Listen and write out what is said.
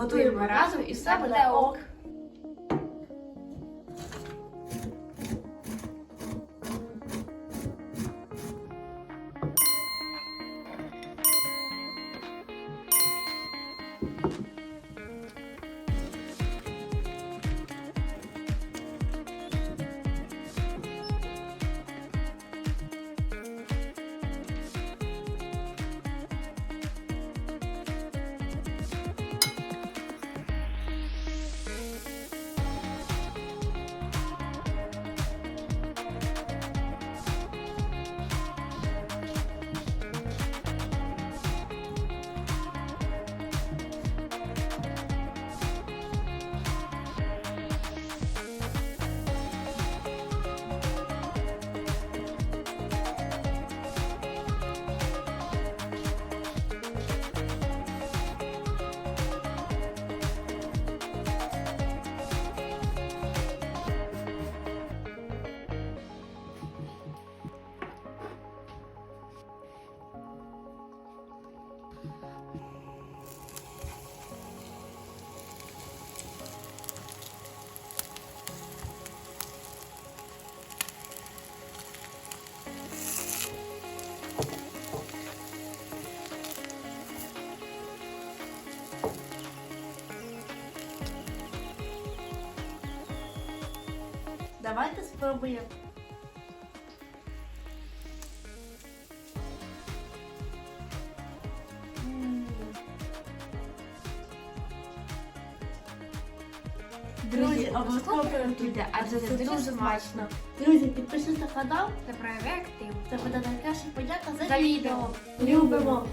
Готуємо разом і все буде ок. Давайте спробуємо. Друзі, обов'язково приготуйте, адже це дуже смачно. Друзі, підпишіться на канал, Та прояви актив. це буде найкраща подяка за відео. Любимо!